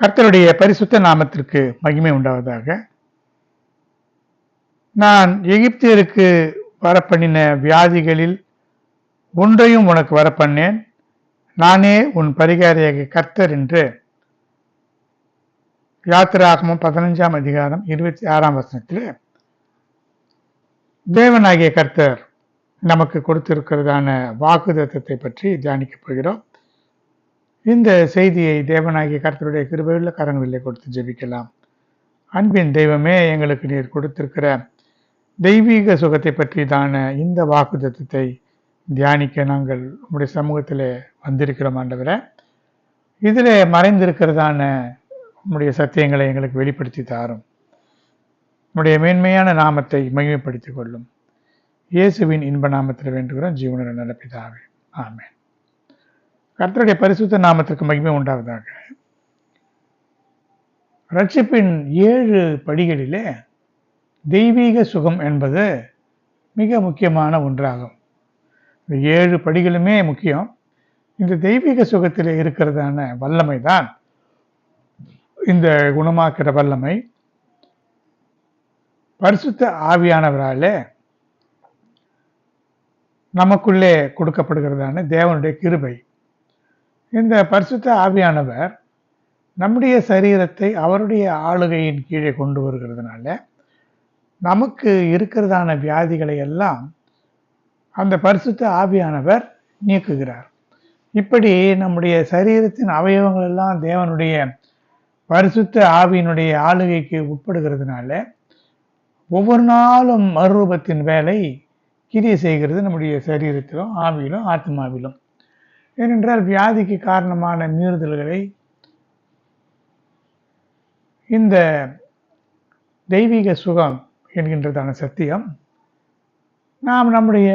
கர்த்தருடைய பரிசுத்த நாமத்திற்கு மகிமை உண்டாவதாக. நான் எகிப்தியருக்கு வரப்பண்ணின வியாதிகளில் ஒன்றையும் உனக்கு வரப்பண்ணேன். நானே உன் பரிகாரியாக கர்த்தர் என்று. யாத்திராகமும் பதினஞ்சாம் அதிகாரம் இருபத்தி ஆறாம் வசனத்தில் தேவனாகிய கர்த்தர் நமக்கு கொடுத்திருக்கிறதான வாக்குதத்தத்தை பற்றி தியானிக்கப் போகிறோம். இந்த செய்தியை தேவனாகிய கர்த்தருடைய கிருபையுள்ள கரங்களிலே கொடுத்து ஜெபிக்கலாம். அன்பின் தெய்வமே எங்களுக்கு நீர் கொடுத்திருக்கிற தெய்வீக சுகத்தை பற்றி தான இந்த வாக்குதத்தத்தை தியானிக்க நாங்கள் உங்களுடைய சமூகத்தில் வந்திருக்கிறோம் ஆண்டவரை. இதில் மறைந்திருக்கிறதான உங்களுடைய சத்தியங்களை எங்களுக்கு வெளிப்படுத்தி தாரும். உங்களுடைய மேன்மையான நாமத்தை மகிமைப்படுத்திக் கொள்ளும். இயேசுவின் இன்ப நாமத்தில் வேண்டுகிறோம். ஜீவன நடப்பிதாவே ஆமேன். கர்த்தருடைய பரிசுத்த நாமத்திற்கு மகிமை உண்டாவதாக. ரட்சிப்பின் ஏழு படிகளிலே தெய்வீக சுகம் என்பது மிக முக்கியமான ஒன்றாகும். இந்த ஏழு படிகளுமே முக்கியம். இந்த தெய்வீக சுகத்தில் இருக்கிறதான வல்லமை தான் இந்த குணமாக்கிற வல்லமை. பரிசுத்த ஆவியானவராலே நமக்குள்ளே கொடுக்கப்படுகிறதான தேவனுடைய கிருபை. இந்த பரிசுத்த ஆவியானவர் நம்முடைய சரீரத்தை அவருடைய ஆளுகையின் கீழே கொண்டு வருகிறதுனால நமக்கு இருக்கிறதான வியாதிகளை எல்லாம் அந்த பரிசுத்த ஆவியானவர் நீக்குகிறார். இப்படி நம்முடைய சரீரத்தின் அவயவங்கள் எல்லாம் தேவனுடைய பரிசுத்த ஆவியினுடைய ஆளுகைக்கு உட்படுகிறதுனால ஒவ்வொரு நாளும் மறுரூபத்தின் வேலை கிரியை செய்கிறது நம்முடைய சரீரத்திலும் ஆவியிலும் ஆத்மாவிலும். ஏனென்றால் வியாதிக்கு காரணமான மீறுதல்களை இந்த தெய்வீக சுகம் என்கின்றதான சத்தியம் நாம் நம்முடைய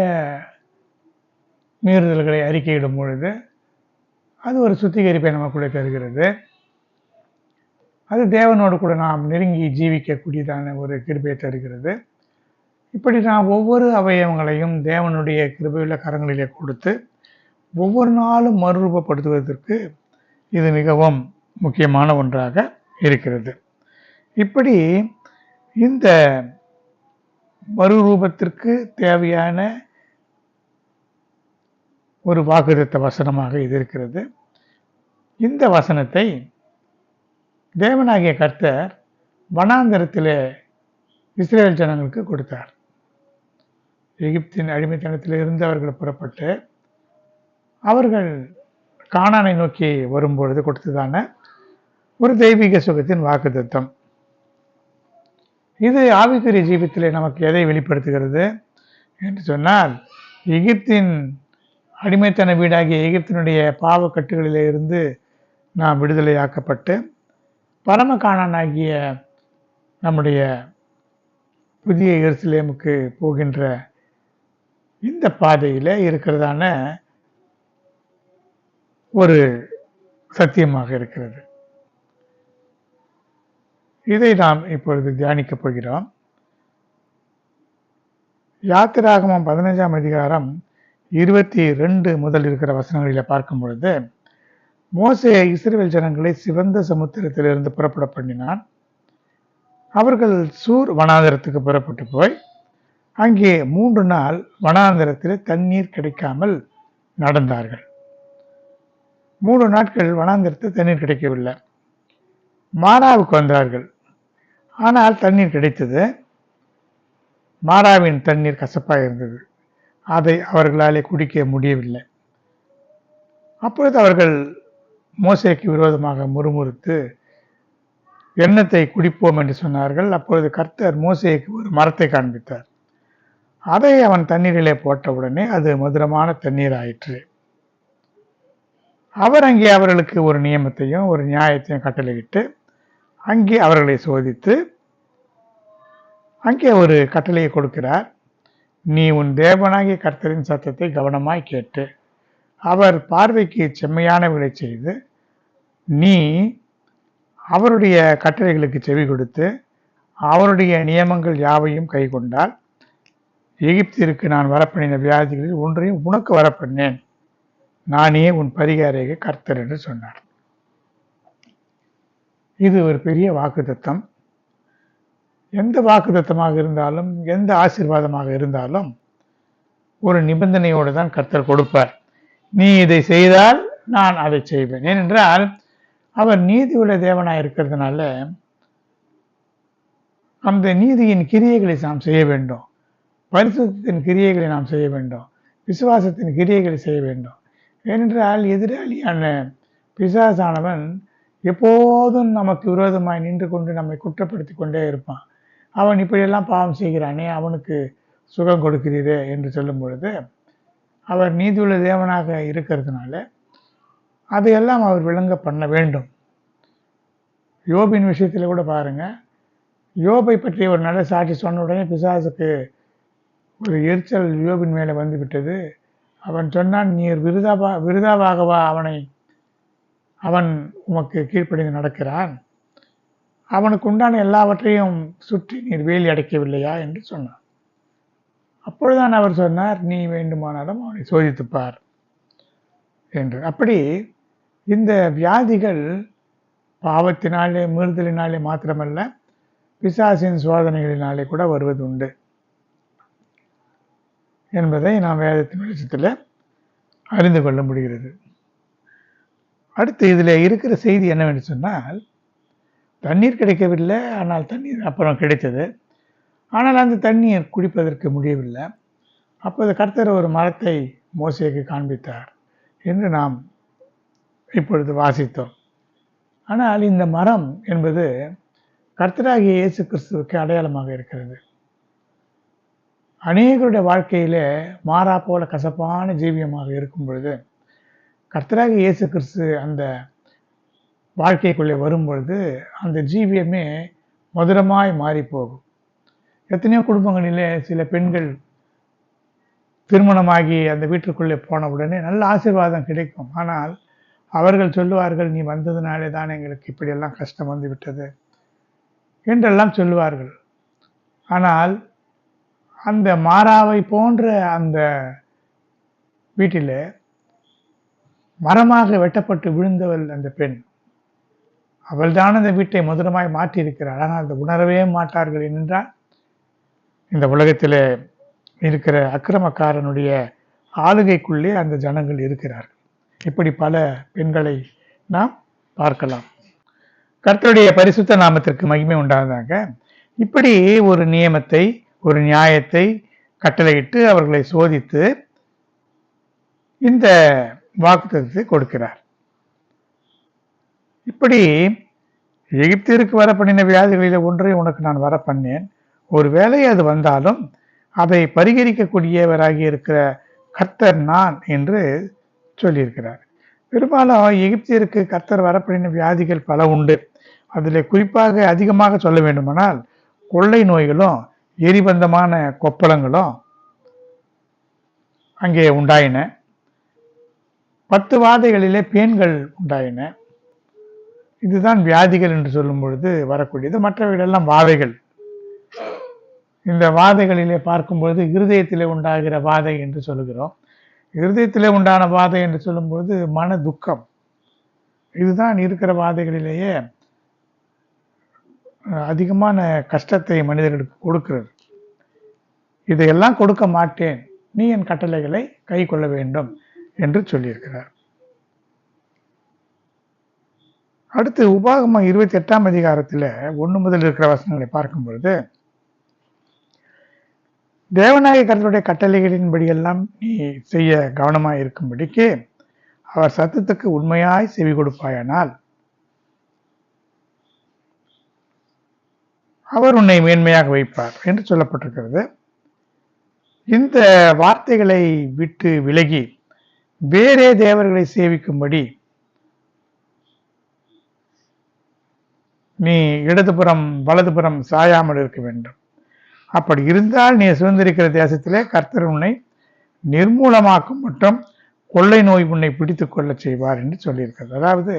மீறுதல்களை அறிக்கையிடும் பொழுது அது ஒரு சுத்திகரிப்பை நமக்குள்ளே தருகிறது. அது தேவனோடு கூட நாம் நெருங்கி ஜீவிக்கக்கூடியதான ஒரு கிருபையை தருகிறது. இப்படி நாம் ஒவ்வொரு அவயவங்களையும் தேவனுடைய கிருபையுள்ள கரங்களிலே கொடுத்து ஒவ்வொரு நாளும் மறுரூபப்படுத்துவதற்கு இது மிகவும் முக்கியமான ஒன்றாக இருக்கிறது. இப்படி இந்த மறுரூபத்திற்கு தேவையான ஒரு வாக்குதத்த வசனமாக இது இருக்கிறது. இந்த வசனத்தை தேவனாகிய கர்த்தர் வனாந்தரத்திலே இஸ்ரேல் ஜனங்களுக்கு கொடுத்தார். எகிப்தின் அடிமைத்தனத்தில் இருந்து அவர்கள் புறப்பட்டு அவர்கள் காணானை நோக்கி வரும்பொழுது கொடுத்ததான ஒரு தெய்வீக சுகத்தின் வாக்குத்தத்தம். இது ஆவிக்குரிய ஜீவித்திலே நமக்கு எதை வெளிப்படுத்துகிறது என்று சொன்னால் எகிப்தின் அடிமைத்தன வீடாகிய எகிப்தினுடைய பாவக்கட்டுகளிலே இருந்து நாம் விடுதலையாக்கப்பட்டு பரம காணானாகிய நம்முடைய புதிய எருசலேமுக்கு போகின்ற இந்த பாதையில் இருக்கிறதான ஒரு சத்தியமாக இருக்கிறது. இதை நாம் இப்பொழுது தியானிக்கப் போகிறோம். யாத்திராகமம் பதினஞ்சாம் அதிகாரம் இருபத்தி ரெண்டு முதல் இருக்கிற வசனங்களில் பார்க்கும் பொழுது மோசே இஸ்ரேல் ஜனங்களை சிவந்த சமுத்திரத்திலிருந்து புறப்பட பண்ணினான். அவர்கள் சூர் வனாந்தரத்துக்கு புறப்பட்டு போய் அங்கே மூன்று நாள் வனாந்தரத்தில் தண்ணீர் கிடைக்காமல் நடந்தார்கள். மூணு நாட்கள் வனாந்திரத்து தண்ணீர் கிடைக்கவில்லை. மாறாவுக்கு வந்தார்கள். ஆனால் தண்ணீர் கிடைத்தது. மாறாவின் தண்ணீர் கசப்பாக இருந்தது. அதை அவர்களாலே குடிக்க முடியவில்லை. அப்பொழுது அவர்கள் மோசைக்கு விரோதமாக முறுமுறுத்து எண்ணத்தை குடிப்போம்? என்று சொன்னார்கள். அப்பொழுது கர்த்தர் மோசைக்கு ஒரு மரத்தை காண்பித்தார். அதை அவன் தண்ணீரிலே போட்டவுடனே அது மதுரமான தண்ணீர் ஆயிற்று அவர் அங்கே அவர்களுக்கு ஒரு நியமத்தையும் ஒரு நியாயத்தையும் கட்டளையிட்டு அங்கே அவர்களை சோதித்து அங்கே ஒரு கட்டளையை கொடுக்கிறார். நீ உன் தேவனாகிய கர்த்தரின் சத்தத்தை கவனமாய் கேட்டு அவர் பார்வைக்கு செம்மையானவர்களை செய்து நீ அவருடைய கட்டளைகளுக்கு செவி கொடுத்து அவருடைய நியமங்கள் யாவையும் கை கொண்டால் எகிப்திற்கு நான் வரப்பண்ணின வியாதிகளில் ஒன்றையும் உனக்கு வரப்பண்ணேன் நானே உன் பரிகாரக கர்த்தர் என்று சொன்னார். இது ஒரு பெரிய வாக்குத்தத்தம். எந்த வாக்குத்தத்தமாக இருந்தாலும் எந்த ஆசீர்வாதமாக இருந்தாலும் ஒரு நிபந்தனையோடு தான் கர்த்தர் கொடுப்பார். நீ இதை செய்தால் நான் அதை செய்வேன். ஏனென்றால் அவர் நீதி உள்ள தேவனாய் இருக்கிறதுனால அந்த நீதியின் கிரியைகளை நாம் செய்ய வேண்டும். பரிசுத்தின் கிரியைகளை நாம் செய்ய வேண்டும். விசுவாசத்தின் கிரியைகளை செய்ய வேண்டும். ஏனென்றால் எதிராளியான பிசாசானவன் எப்போதும் நமக்கு விரோதமாய் நின்று கொண்டு நம்மை குற்றப்படுத்தி கொண்டே இருப்பான். அவன் இப்படியெல்லாம் பாவம் செய்கிறானே அவனுக்கு சுகம் கொடுக்கிறீரே என்று சொல்லும் பொழுது அவர் நீதியுள்ள தேவனாக இருக்கிறதுனால அதையெல்லாம் அவர் விளங்க பண்ண வேண்டும். யோபின் விஷயத்தில் கூட பாருங்கள் யோபை பற்றி ஒரு நல்ல சாட்சி சொன்ன உடனே பிசாசுக்கு ஒரு எரிச்சல் யோபின் மேலே வந்து விட்டது. அவன் சொன்னான் நீர் விருதாவா விருதாவாகவா அவனை அவன் உமக்கு கீழ்ப்படிந்து நடக்கிறான். அவனுக்கு உண்டான எல்லாவற்றையும் சுற்றி நீர் வேலி அடைக்கவில்லையா? என்று சொன்னான். அப்பொழுதுதான் அவர் சொன்னார் நீ வேண்டுமானாலும் அவனை சோதித்துப்பார். என்று அப்படி இந்த வியாதிகள் பாவத்தினாலே மீறுதலினாலே மாத்திரமல்ல பிசாசின் சோதனைகளினாலே கூட வருவது உண்டு என்பதை நாம் வேதத்தின் வெளிச்சத்தில் அறிந்து கொள்ள முடிகிறது. அடுத்து இதில் இருக்கிற செய்தி என்னவென்று சொன்னால் தண்ணீர் கிடைக்கவில்லை ஆனால் தண்ணீர் அப்புறம் கிடைத்தது. ஆனால் அந்த தண்ணீர் குடிப்பதற்கு முடியவில்லை. அப்போது கர்த்தர் ஒரு மரத்தை மோசைக்கு காண்பித்தார் என்று நாம் இப்பொழுது வாசித்தோம். ஆனால் இந்த மரம் என்பது கர்த்தராகிய இயேசு கிறிஸ்துவுக்கு அடையாளமாக இருக்கிறது. அநேகருடைய வாழ்க்கையிலே மாறா போல கசப்பான ஜீவியமாக இருக்கும் பொழுது கர்த்தராக இயேசு கிறிஸ்து அந்த வாழ்க்கைக்குள்ளே வரும் பொழுது அந்த ஜீவியமே மதுரமாய் மாறி போகும். எத்தனையோ குடும்பங்களிலே சில பெண்கள் திருமணமாகி அந்த வீட்டுக்குள்ளே போன உடனே நல்ல ஆசீர்வாதம் கிடைக்கும். ஆனால் அவர்கள் சொல்லுவார்கள் நீ வந்ததுனாலே தான் எங்களுக்கு இப்படியெல்லாம் கஷ்டம் வந்து விட்டது என்றெல்லாம் சொல்லுவார்கள். ஆனால் அந்த மாறாவை போன்ற அந்த வீட்டில் மரமாக வெட்டப்பட்டு விழுந்தவள் அந்த பெண். அவள்தான் அந்த வீட்டை மதுரமாய் மாற்றியிருக்கிறாள். ஆனால் அந்த உணரவே மாட்டார்கள் என்றால் இந்த உலகத்தில் இருக்கிற அக்கிரமக்காரனுடைய ஆளுகைக்குள்ளே அந்த ஜனங்கள் இருக்கிறார்கள். இப்படி பல பெண்களை நாம் பார்க்கலாம். கர்த்தருடைய பரிசுத்த நாமத்திற்கு மகிமை உண்டாதாங்க இப்படி ஒரு நியமத்தை ஒரு நியாயத்தை கட்டளையிட்டு அவர்களை சோதித்து இந்த வாக்குத்தத்தை கொடுக்கிறார். இப்படி எகிப்திற்கு வர பண்ணின வியாதிகளில் ஒன்றை உனக்கு நான் வர பண்ணேன். ஒரு அது வந்தாலும் அதை பரிகரிக்கக்கூடியவராகி இருக்கிற கர்த்தர் நான் என்று சொல்லியிருக்கிறார். பெரும்பாலும் எகிப்தியருக்கு கர்த்தர் வரப்படின வியாதிகள் பல உண்டு. அதில் குறிப்பாக அதிகமாக சொல்ல வேண்டுமானால் கொள்ளை நோய்களும் எரிபந்தமான கொப்பளங்களும் அங்கே உண்டாயின. பத்து வாதைகளிலே பேன்கள் உண்டாயின. இதுதான் வியாதிகள் என்று சொல்லும் பொழுது வரக்கூடியது. மற்றவைகளெல்லாம் வாதைகள். இந்த வாதைகளிலே பார்க்கும்பொழுது இருதயத்திலே உண்டாகிற வாதை என்று சொல்லுகிறோம். இருதயத்திலே உண்டான வாதை என்று சொல்லும்பொழுது மன துக்கம். இதுதான் இருக்கிற வாதைகளிலேயே அதிகமான கஷ்டத்தை மனிதர்களுக்கு கொடுக்கிறது. இதையெல்லாம் கொடுக்க மாட்டேன். நீ என் கட்டளைகளை கை கொள்ள வேண்டும் என்று சொல்லியிருக்கிறார். அடுத்து உபாகமம் இருபத்தி எட்டாம் அதிகாரத்தில் ஒன்று முதல் இருக்கிற வசனங்களை பார்க்கும் பொழுது தேவநாயக கருத்துடைய கட்டளைகளின்படியெல்லாம் நீ செய்ய கவனமாக இருக்கும்படிக்கு அவர் சத்தத்துக்கு உண்மையாய் செவி கொடுப்பாயானால் அவர் உன்னை மேன்மையாக வைப்பார் என்று சொல்லப்பட்டிருக்கிறது. இந்த வார்த்தைகளை விட்டு விலகி வேறே தேவர்களை சேவிக்கும்படி நீ இடதுபுறம் வலதுபுறம் சாயாமல் இருக்க வேண்டும். அப்படி இருந்தால் நீ சுதந்திரிக்கிற தேசத்திலே கர்த்தர் உன்னை நிர்மூலமாக்கும் மற்றும் கொள்ளை நோய் உன்னை பிடித்து கொள்ள செய்வார் என்று சொல்லியிருக்கிறது. அதாவது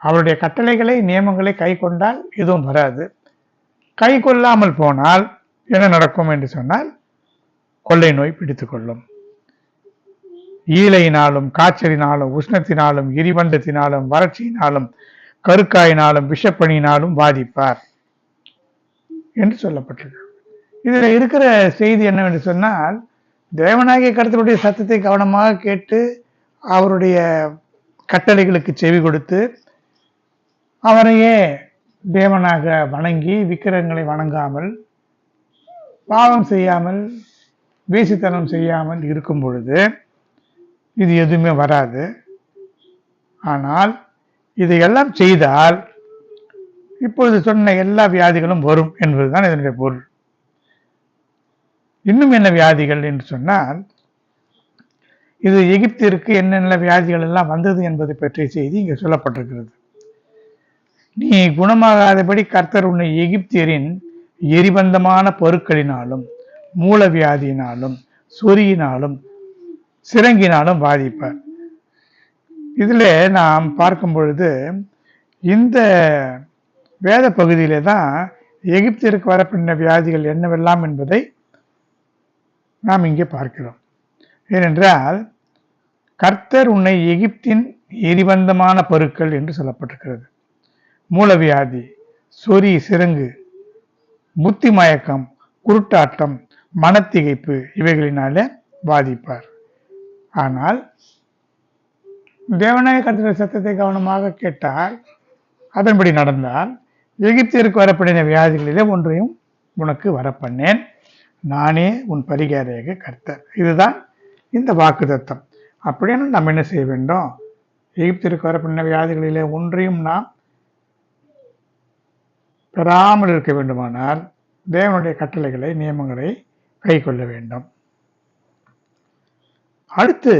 அவருடைய கட்டளைகளை நியமங்களை கை கொண்டால் எதுவும் வராது. கை கொள்ளாமல் போனால் என்ன நடக்கும் என்று சொன்னால் கொள்ளை நோய் பிடித்து கொள்ளும் காய்ச்சலினாலும் உஷ்ணத்தினாலும் எரிபண்டத்தினாலும் வறட்சியினாலும் கருக்காயினாலும் விஷப்பணியினாலும் பாதிப்பார் என்று சொல்லப்பட்டது இதுல இருக்கிற செய்தி என்னவென்று சொன்னால் தேவனாகிய கருத்தருடைய சத்தத்தை கவனமாக கேட்டு அவருடைய கட்டளைகளுக்கு செவி கொடுத்து அவரையே தேவனாக வணங்கி விக்கிரகங்களை வணங்காமல் பாவம் செய்யாமல் வேசித்தனம் செய்யாமல் இருக்கும் பொழுது இது எதுவுமே வராது. ஆனால் இதையெல்லாம் செய்தால் இப்பொழுது சொன்ன எல்லா வியாதிகளும் வரும் என்பதுதான் இதனுடைய பொருள். இன்னும் என்ன வியாதிகள் என்று சொன்னால் இது எகிப்திற்கு என்னென்ன வியாதிகள் எல்லாம் வந்தது என்பதை பற்றிய செய்தி இங்கே சொல்லப்பட்டிருக்கிறது. நீ குணமாகாதபடி கர்த்தர் உன்னை எகிப்தியரின் எரிபந்தமான பொருட்களினாலும் மூலவியாதியினாலும் சொரியினாலும் சிறங்கினாலும் பாதிப்பார். இதில் நாம் பார்க்கும் பொழுது இந்த வேத பகுதியிலே தான் எகிப்திற்கு வரப்பட்ட வியாதிகள் என்னவெல்லாம் என்பதை நாம் இங்கே பார்க்கிறோம். ஏனென்றால் கர்த்தர் உன்னை எகிப்தின் எரிபந்தமான பொருட்கள் என்று சொல்லப்பட்டிருக்கிறது. மூலவியாதி சொறி சிறங்கு புத்தி மயக்கம் குருட்டாட்டம் மனத்திகைப்பு இவைகளினால பாதிப்பார். ஆனால் தேவநாய கருத்துடைய சத்தத்தை கவனமாக கேட்டால் அதன்படி நடந்தால் எகிப்திற்கு வரப்படின வியாதிகளிலே ஒன்றையும் உனக்கு வரப்பண்ணேன். நானே உன் பரிகாரையாக கர்த்தர். இதுதான் இந்த வாக்கு தத்தம் அப்படின்னு நம்ம என்ன செய்ய வேண்டும்? எகிப்திற்கு வரப்படின வியாதிகளிலே ஒன்றையும் நாம் பெறாமல் இருக்க வேண்டுமானால் தேவனுடைய கட்டளைகளை நியமங்களை கை கொள்ள வேண்டும். அடுத்து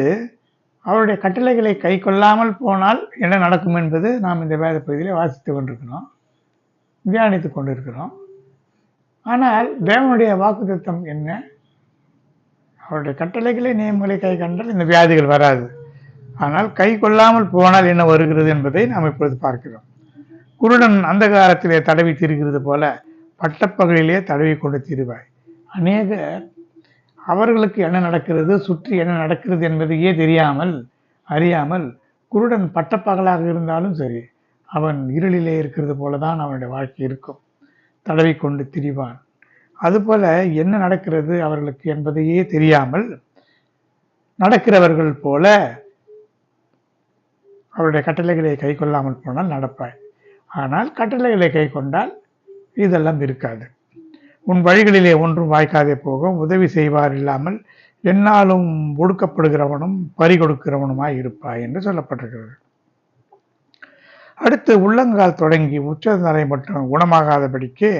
அவருடைய கட்டளைகளை கை கொள்ளாமல் போனால் என்ன நடக்கும் என்பது நாம் இந்த வேத பகுதியில் வாசித்து கொண்டிருக்கிறோம். தியானித்து கொண்டிருக்கிறோம். ஆனால் தேவனுடைய வாக்குத்தம் என்ன? அவருடைய கட்டளைகளை நியமங்களை கை கண்டால் இந்த வியாதிகள் வராது. ஆனால் கை கொள்ளாமல் போனால் என்ன வருகிறது என்பதை நாம் இப்பொழுது பார்க்கிறோம். குருடன் அந்த காலத்திலே தடவி திரிகிறது போல பட்டப்பகலிலே தடவி கொண்டு திரிவாய். அநேக அவர்களுக்கு என்ன நடக்கிறது சுற்றி என்ன நடக்கிறது என்பதையே தெரியாமல் அறியாமல் குருடன் பட்டப்பகலாக இருந்தாலும் சரி அவன் இருளிலே இருக்கிறது போலதான் அவனுடைய வாழ்க்கை இருக்கும். தடவி கொண்டு திரிவான். அதுபோல என்ன நடக்கிறது அவர்களுக்கு என்பதையே தெரியாமல் நடக்கிறவர்கள் போல அவருடைய கட்டளைகளை கை கொள்ளாமல் போனால் நடப்பாய். ஆனால் கட்டளைகளை கை கொண்டால் இதெல்லாம் இருக்காது. உன் வழிகளிலே ஒன்றும் வாய்க்காதே போகும் உதவி செய்வார் இல்லாமல் என்னாலும் ஒடுக்கப்படுகிறவனும் பறிகொடுக்கிறவனுமாய் இருப்பாய் என்று சொல்லப்பட்டிருக்கிறது. அடுத்து உள்ளங்கால் தொடங்கி உச்சந்தரை மட்டும் குணமாகாதபடிக்கு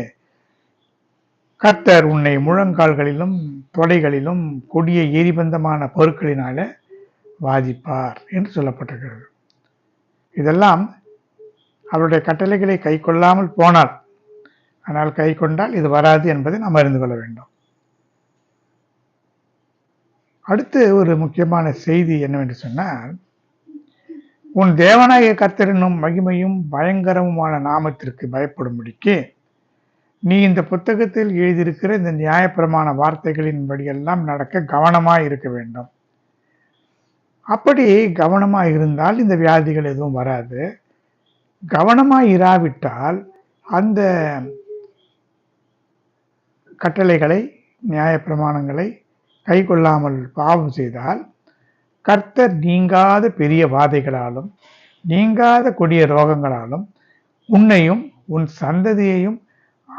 கர்த்தர் உன்னை முழங்கால்களிலும் தொடைகளிலும் கொடிய எரிபந்தமான பொருட்களினால வாதிப்பார் என்று சொல்லப்பட்டிருக்கிறது. இதெல்லாம் அவருடைய கட்டளைகளை கை கொள்ளாமல் போனால் ஆனால் கை கொண்டால் இது வராது என்பதை நாம் அறிந்து கொள்ள வேண்டும். அடுத்து ஒரு முக்கியமான செய்தி என்னவென்று சொன்னால் உன் தேவனாய கர்த்தரனும் மகிமையும் பயங்கரமுமான நாமத்திற்கு பயப்படும்படிக்கு நீ இந்த புத்தகத்தில் எழுதியிருக்கிற இந்த நியாயப்பிரமான வார்த்தைகளின்படியெல்லாம் நடக்க கவனமாக இருக்க வேண்டும். அப்படி கவனமாக இருந்தால் இந்த வியாதிகள் எதுவும் வராது. கவனமாக இராவிட்டால் அந்த கட்டளைகளை நியாயப்பிரமாணங்களை கை கொள்ளாமல் பாவம் செய்தால் கர்த்தர் நீங்காத பெரிய வாதைகளாலும் நீங்காத கொடிய ரோகங்களாலும் உன்னையும் உன் சந்ததியையும்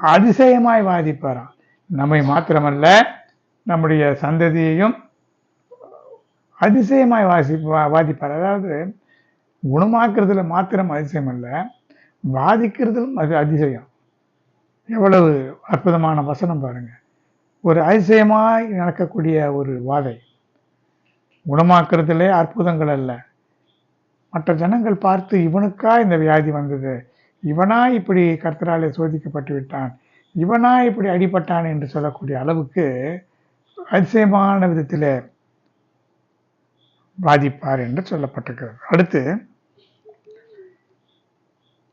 அதிசயமாய் வாதிப்பாராம். நம்மை மாத்திரமல்ல நம்முடைய சந்ததியையும் அதிசயமாய் வாசி வாதிப்பார். அதாவது குணமாக்குறதுல மாத்திரம் அதிசயம் அல்ல வாதிக்கிறதுலும் அது அதிசயம். எவ்வளவு அற்புதமான வசனம் பாருங்க. ஒரு அதிசயமாய் நடக்கக்கூடிய ஒரு வாதை. குணமாக்குறதுலே அற்புதங்கள் அல்ல. மற்ற ஜனங்கள் பார்த்து இவனுக்கா இந்த வியாதி வந்தது? இவனா இப்படி கர்த்தராலே சோதிக்கப்பட்டு விட்டான்? இவனா இப்படி அடிபட்டான் என்று சொல்லக்கூடிய அளவுக்கு அதிசயமான விதத்தில் பாதிப்பார் என்று சொல்லப்பட்டிருக்கிறது. அடுத்து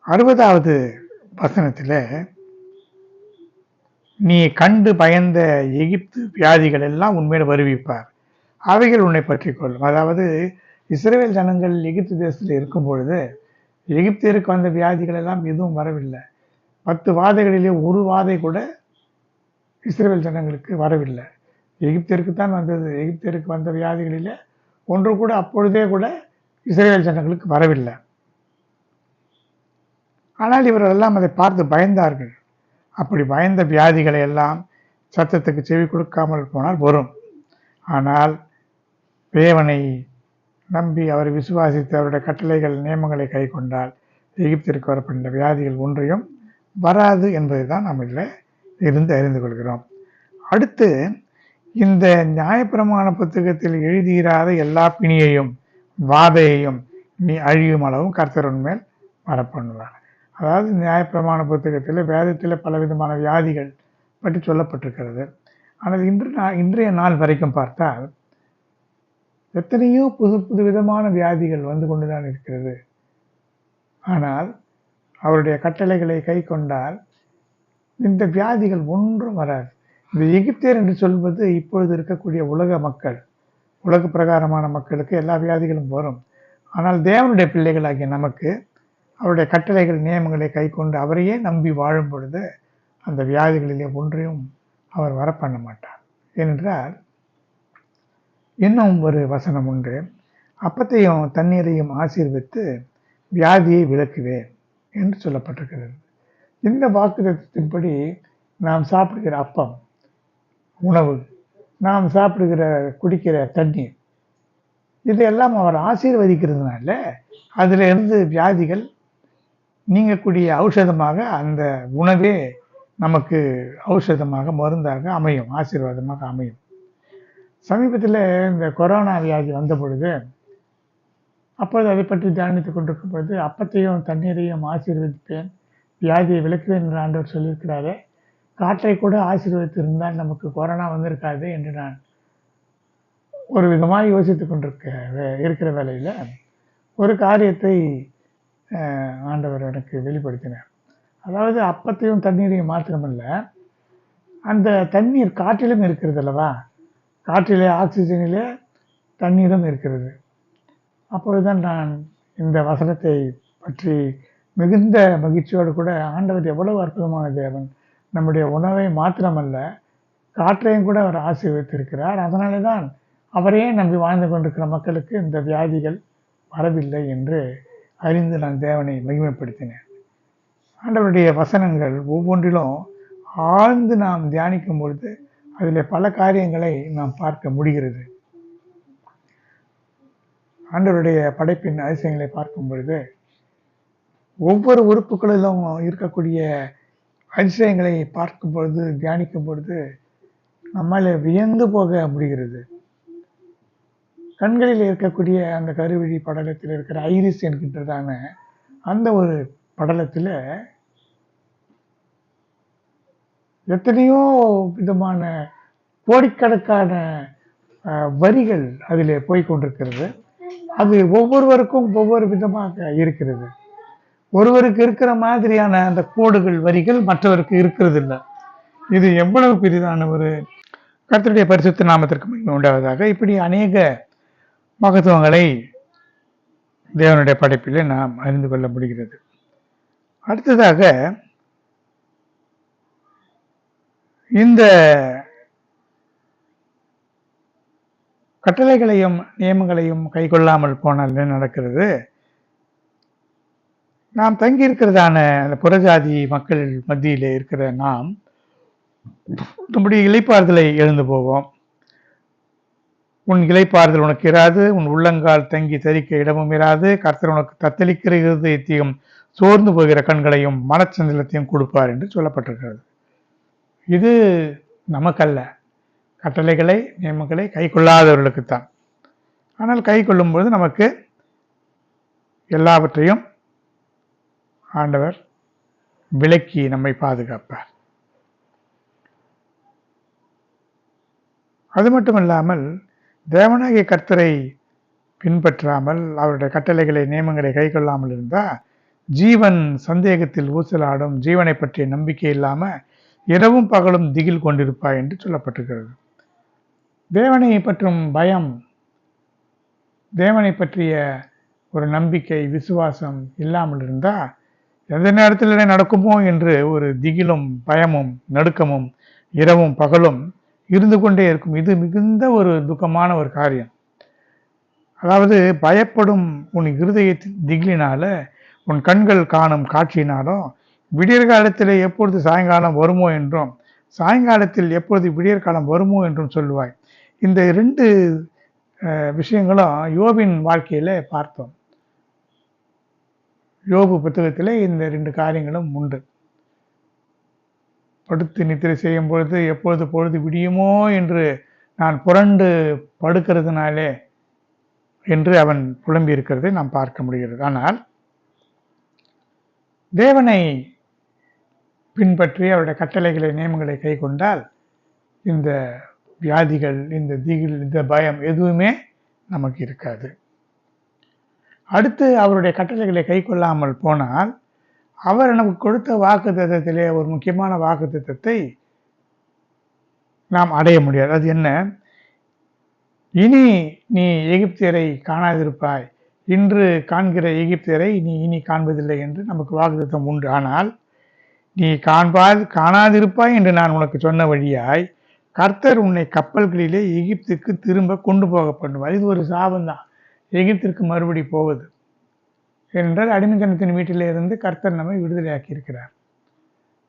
அறுபதாவது வசனத்தில் நீ கண்டு பயந்த எகிப்து வியாதிகள் எல்லாம் உண்மையில வருவிப்பார். அவைகள் உன்னை பற்றி கொள்ளும். அதாவது இஸ்ரேல் ஜனங்கள் எகிப்து தேசத்தில் இருக்கும் பொழுது எகிப்தியருக்கு வந்த வியாதிகள் எல்லாம் எதுவும் வரவில்லை. பத்து வாதைகளிலே ஒரு வாதை கூட இஸ்ரேல் ஜனங்களுக்கு வரவில்லை. எகிப்தியருக்கு தான் வந்தது. எகிப்தியருக்கு வந்த வியாதிகளிலே ஒன்று கூட அப்பொழுதே கூட இஸ்ரேல் ஜனங்களுக்கு வரவில்லை. ஆனால் இவர்கள் எல்லாம் அதை பார்த்து பயந்தார்கள். அப்படி பயந்த வியாதிகளை எல்லாம் சத்தத்துக்கு செவி கொடுக்காமல் போனால் வரும். ஆனால் தேவனை நம்பி அவர் விசுவாசித்து அவருடைய கட்டளைகள் நியமங்களை கை கொண்டால் எகிப்திற்கு வரப்பட்ட வியாதிகள் ஒன்றையும் வராது என்பதை தான் நம்ம இதில் இருந்து அறிந்து கொள்கிறோம். அடுத்து இந்த நியாயப்பிரமாண புத்தகத்தில் எழுதியிராத எல்லா பிணியையும் வாதையையும் நீ அழியும் அளவும் கர்த்தரன் மேல் வரப்பண்ணுவாங்க அதாவது நியாயப்பிரமாண புத்தகத்தில் வேதத்தில் பலவிதமான வியாதிகள் பற்றி சொல்லப்பட்டிருக்கிறது. ஆனால் இன்று நான் இன்றைய நாள் வரைக்கும் பார்த்தால் எத்தனையோ புது புது விதமான வியாதிகள் வந்து கொண்டு தான் இருக்கிறது. ஆனால் அவருடைய கட்டளைகளை கை கொண்டால் இந்த வியாதிகள் ஒன்றும் வராது. இந்த எகிப்தியர் என்று சொல்வது இப்பொழுது இருக்கக்கூடிய உலக மக்கள் உலக பிரகாரமான மக்களுக்கு எல்லா வியாதிகளும் வரும். ஆனால் தேவனுடைய பிள்ளைகளாகிய நமக்கு அவருடைய கட்டளைகள் நியமங்களை கை கொண்டு அவரையே நம்பி வாழும் பொழுது அந்த வியாதிகளிலே ஒன்றையும் அவர் வர பண்ண மாட்டார். ஏனென்றால் இன்னும் ஒரு வசனம் உண்டு. அப்பத்தையும் தண்ணீரையும் ஆசீர்வித்து வியாதியை விளக்குவேன் என்று சொல்லப்பட்டிருக்கிறது. இந்த வாக்குதத்தின்படி நாம் சாப்பிடுகிற அப்பம் உணவு நாம் சாப்பிடுகிற குடிக்கிற தண்ணீர் இதையெல்லாம் அவர் ஆசீர்வதிக்கிறதுனால அதில் இருந்து வியாதிகள் நீங்கக்கூடிய ஔஷதமாக அந்த உணவே நமக்கு ஔஷதமாக மருந்தாக அமையும் ஆசீர்வாதமாக அமையும். சமீபத்தில் இந்த கொரோனா வியாதி வந்த பொழுது அப்போது அதை பற்றி தியானித்துக் கொண்டிருக்கும் பொழுது அப்பத்தையும் தண்ணீரையும் ஆசீர்வதிப்பேன் வியாதியை விளக்குவேன் என்று ஆண்டவர் சொல்லியிருக்கிறாரே காற்றை கூட ஆசீர்வதித்திருந்தால் நமக்கு கொரோனா வந்திருக்காது என்று நான் ஒரு விதமாக யோசித்து கொண்டிருக்க இருக்கிற வேலையில் ஒரு காரியத்தை ஆண்டவர் எனக்கு வெளிப்படுத்தினார். அதாவது அப்பத்தையும் தண்ணீரையும் மாத்திரமல்ல அந்த தண்ணீர் காற்றிலும் இருக்கிறது அல்லவா? காற்றிலே ஆக்சிஜனிலே தண்ணீரும் இருக்கிறது. அப்பொழுதுதான் நான் இந்த வசனத்தை பற்றி மிகுந்த மகிழ்ச்சியோடு கூட ஆண்டவர் எவ்வளவு அற்புதமான தேவன் நம்முடைய உணவை மாத்திரமல்ல காற்றையும் கூட அவர் ஆசீர்வித்திருக்கிறார் அதனாலே தான் அவரையே நம்பி வாழ்ந்து கொண்டிருக்கிற மக்களுக்கு இந்த வியாதிகள் வரவில்லை என்று அறிந்து நான் தேவனை மகிமைப்படுத்தினேன். ஆண்டவருடைய வசனங்கள் ஒவ்வொன்றிலும் ஆழ்ந்து நாம் தியானிக்கும் பொழுது அதில் பல காரியங்களை நாம் பார்க்க முடிகிறது. ஆண்டவருடைய படைப்பின் அதிசயங்களை பார்க்கும் பொழுது ஒவ்வொரு உறுப்புகளிலும் இருக்கக்கூடிய அதிசயங்களை பார்க்கும் பொழுது தியானிக்கும் பொழுது நம்மால் வியந்து போக முடிகிறது. கண்களில் இருக்கக்கூடிய அந்த கருவிழி படலத்தில் இருக்கிற ஐரிஸ் என்கின்றதான அந்த ஒரு படலத்தில் எத்தனையோ விதமான கோடிக்கணக்கான வரிகள் அதில் போய்கொண்டிருக்கிறது அது ஒவ்வொருவருக்கும் ஒவ்வொரு விதமாக இருக்கிறது. ஒருவருக்கு இருக்கிற மாதிரியான அந்த கோடுகள் வரிகள் மற்றவருக்கு இருக்கிறது இல்லை இது எவ்வளவு பெரிதான ஒரு கருத்துடைய பரிசுத்த நாமத்திற்கு உண்டாவதாக. இப்படி அநேக மகத்துவங்களை தேவனுடைய படைப்பில் நாம் அறிந்து கொள்ள முடிகிறது. அடுத்ததாக இந்த கட்டளைகளையும் நியமங்களையும் கைகொள்ளாமல் போனால் என்ன நடக்கிறது? நாம் தங்கி இருக்கிறதான புறஜாதி மக்கள் மத்தியில் இருக்கிற நாம் நம்முடைய இழைப்பாறுதலை எழுந்து போவோம். உன் இலைப்பாறுதல் உனக்கு இராது உன் உள்ளங்கால் தங்கி தரிக்க இடமும் இராது கர்த்தர் உனக்கு தத்தளிக்கிற இருதயத்தையும் சோர்ந்து போகிற கண்களையும் மனச்சஞ்சலத்தையும் கொடுப்பார் என்று சொல்லப்பட்டிருக்கிறது. இது நமக்கல்ல. கட்டளைகளை நியமங்களை கை கொள்ளாதவர்களுக்குத்தான் ஆனால் கை கொள்ளும்போது நமக்கு எல்லாவற்றையும் ஆண்டவர் விலக்கி நம்மை பாதுகாப்பார். அது மட்டும் இல்லாமல் தேவனாகிய கர்த்தரை பின்பற்றாமல் அவருடைய கட்டளைகளை நியமங்களை கை கொள்ளாமல் இருந்தால் ஜீவன் சந்தேகத்தில் ஊசலாடும் ஜீவனை பற்றிய நம்பிக்கை இல்லாமல் இரவும் பகலும் திகில் கொண்டிருப்பாய் என்று சொல்லப்பட்டிருக்கிறது. தேவனை பற்றும் பயம் தேவனை பற்றிய ஒரு நம்பிக்கை விசுவாசம் இல்லாமல் இருந்தால் எந்த நேரத்தில் என்ன நடக்குமோ என்று ஒரு திகிலும் பயமும் நடுக்கமும் இரவும் பகலும் இருந்து கொண்டே இருக்கும். இது மிகுந்த ஒரு துக்கமான ஒரு காரியம். அதாவது பயப்படும் உன் இருதயத்தின் திகிலினால உன் கண்கள் காணும் காட்சியினாலும் விடியற் காலத்தில் எப்பொழுது சாயங்காலம் வருமோ என்றும் சாயங்காலத்தில் எப்பொழுது விடியற் காலம் வருமோ என்றும் சொல்லுவாய் இந்த ரெண்டு விஷயங்களும் யோபின் வாழ்க்கையில் பார்த்தோம். யோபு புத்தகத்தில் இந்த ரெண்டு காரியங்களும் உண்டு. படுத்து நித்திரை செய்யும் பொழுது எப்பொழுது பொழுது விடியுமோ என்று நான் புரண்டு படுக்கிறதுனாலே என்று அவன் புலம்பி இருக்கிறதை நாம் பார்க்க முடிகிறது. ஆனால் தேவனை பின்பற்றி அவருடைய கட்டளைகளை நியமங்களை கை கொண்டால் இந்த வியாதிகள் இந்த திகில் இந்த பயம் எதுவுமே நமக்கு இருக்காது. அடுத்து அவருடைய கட்டளைகளை கை கொள்ளாமல் போனால் அவர் நமக்கு கொடுத்த வாக்கு தத்தத்திலே ஒரு முக்கியமான வாக்கு தத்தத்தை நாம் அடைய முடியாது. அது என்ன? இனி நீ எகிப்தியரை காணாதிருப்பாய். இன்று காண்கிற எகிப்தியரை நீ இனி காண்பதில்லை என்று நமக்கு வாக்குத்தம் உண்டு. ஆனால் நீ காண்பாது காணாதிருப்பாய் என்று நான் உனக்கு சொன்ன வழியாய் கர்த்தர் உன்னை கப்பல்களிலே எகிப்துக்கு திரும்ப கொண்டு போக பண்ணுவார். இது ஒரு சாபம் தான் எகிப்திற்கு மறுபடி போவது. என்றால் அடிமைத்தனத்தின் வீட்டிலே இருந்து கர்த்தர் நம்மை விடுதலையாக்கி இருக்கிறார்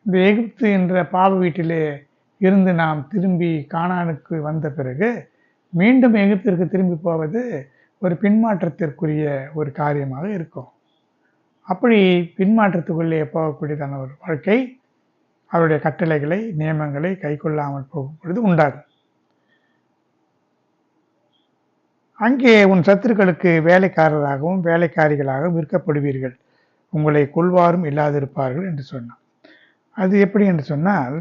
இந்த எகிப்து என்ற பாவ வீட்டிலே இருந்து நாம் திரும்பி கானானுக்கு வந்த பிறகு மீண்டும் எகிப்திற்கு திரும்பி போவது ஒரு பின்மாற்றத்திற்குரிய ஒரு காரியமாக இருக்கும். அப்படி பின்மாற்றத்துக்குள்ளே போகக்கூடியதான ஒரு வாழ்க்கை அவருடைய கட்டளைகளை நியமங்களை கை கொள்ளாமல் போகும் பொழுது உண்டாகும். அங்கே உன் சத்துருக்களுக்கு வேலைக்காரராகவும் வேலைக்காரிகளாகவும் விற்கப்படுவீர்கள். உங்களை கொள்வாரும் இல்லாதிருப்பார்கள் என்று சொன்னான். அது எப்படி என்று சொன்னால்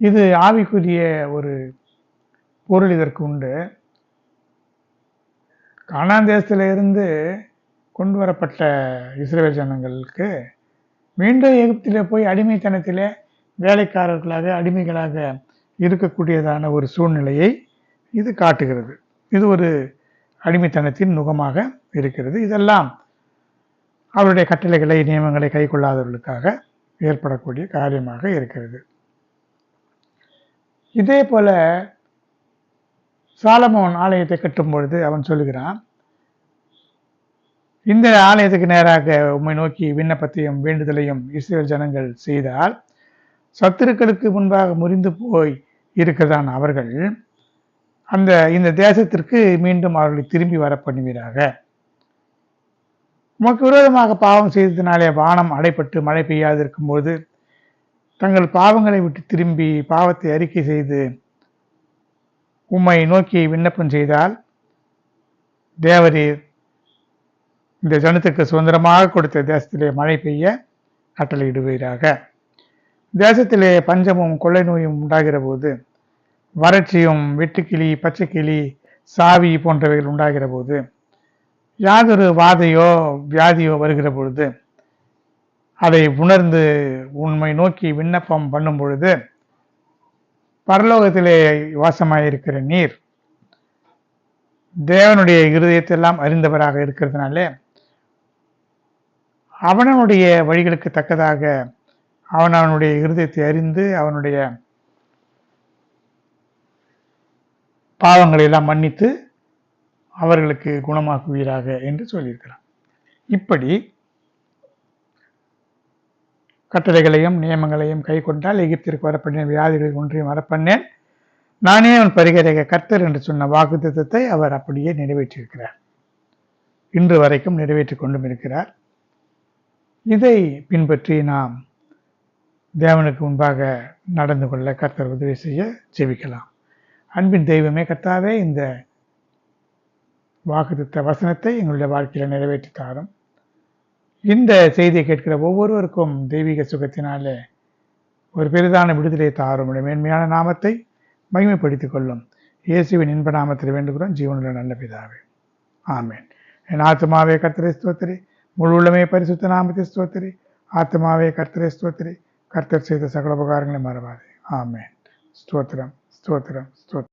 இது ஆவிக்குரிய ஒரு பொருள் இதற்கு உண்டு. காணாந்தேசத்தில இருந்து கொண்டு வரப்பட்ட இஸ்ரேல் ஜனங்களுக்கு மீண்டும் எகிப்திலே போய் அடிமைத்தனத்தில் வேலைக்காரர்களாக அடிமைகளாக இருக்கக்கூடியதான ஒரு சூழ்நிலையை இது காட்டுகிறது. இது ஒரு அடிமைத்தனத்தின் நுகமாக இருக்கிறது. இதெல்லாம் அவருடைய கட்டளைகளை நியமங்களை கை கொள்ளாதவர்களுக்காக ஏற்படக்கூடிய காரியமாக இருக்கிறது. இதே போல சாலமோன் ஆலயத்தை கட்டும் பொழுது அவன் சொல்லுகிறான் இந்த ஆலயத்துக்கு நேராக உம்மை நோக்கி விண்ணப்பத்தையும் வேண்டுதலையும் இஸ்ரேல் ஜனங்கள் செய்தால் சத்துருக்களுக்கு முன்பாக முறிந்து போய் இருக்கிறதான் அவர்கள் அந்த இந்த தேசத்திற்கு மீண்டும் அவர்களை திரும்பி வர பண்ணுவீராக. உமக்கு விரோதமாக பாவம் செய்ததினாலே வானம் அடைப்பட்டு மழை பெய்யாது இருக்கும்போது தங்கள் பாவங்களை விட்டு திரும்பி பாவத்தை அறிக்கை செய்து உம்மை நோக்கி விண்ணப்பம் செய்தால் தேவரீர் இந்த ஜனத்துக்கு சுதந்திரமாக கொடுத்த தேசத்திலே மழை பெய்ய கட்டளையிடுவீராக. தேசத்திலே பஞ்சமும் கொள்ளை நோயும் உண்டாகிற போது வறட்சியும் வெட்டுக்கிளி பச்சைக்கிளி சாவி போன்றவைகள் உண்டாகிற போது யாதொரு வாதையோ வியாதியோ வருகிற பொழுது அதை உணர்ந்து உண்மை நோக்கி விண்ணப்பம் பண்ணும் பொழுது பரலோகத்திலே வாசமாயிருக்கிற நீர் தேவனுடைய இருதயத்தெல்லாம் அறிந்தவராக இருக்கிறதுனாலே அவனவனுடைய வழிகளுக்கு தக்கதாக அவன் அவனுடைய இருதயத்தை அறிந்து அவனுடைய பாவங்களை எல்லாம் மன்னித்து அவர்களுக்கு குணமாக்குவீராக என்று சொல்லியிருக்கிறான் இப்படி கட்டளைகளையும் நியமங்களையும் கை கொண்டால் எகிப்திற்கு வரப்பண்ணேன் வியாதிகள் ஒன்றையும் வரப்பண்ணேன். நானே அவன் பரிகரக கர்த்தர் என்று சொன்ன வாக்குத்தத்தை அவர் அப்படியே நிறைவேற்றியிருக்கிறார். இன்று வரைக்கும் நிறைவேற்றி கொண்டும் இருக்கிறார். இதை பின்பற்றி நாம் தேவனுக்கு முன்பாக நடந்து கொள்ள கர்த்தர் உதவி செய்ய ஜெபிக்கலாம். அன்பின் தெய்வமே கத்தாவே இந்த வாக்குத்த வசனத்தை எங்களுடைய வாழ்க்கையில் நிறைவேற்றி தாரும். இந்த செய்தியை கேட்கிற ஒவ்வொருவருக்கும் தெய்வீக சுகத்தினாலே ஒரு பெரிதான விடுதலை தாரும். மேன்மையான நாமத்தை மகிமைப்படுத்திக் கொள்ளும். இயேசுவின் இன்ப நாமத்தில் வேண்டுகிறோம். ஜீவனுள்ள நல்ல பிதாவே. ஆமேன். என் ஆத்மாவே கர்த்தரை ஸ்தோத்திரி. முழு உள்ளமே பரிசுத்த நாமத்தை ஸ்தோத்திரி. ஆத்மாவே கர்த்தரை ஸ்தோத்திரி. கர்த்தர் செய்த சகல உபகாரங்களை மறவாது. ஆமேன். ஸ்தோத்திரம். ஸ்தோத்திரம் ஸ்தோத்திரம்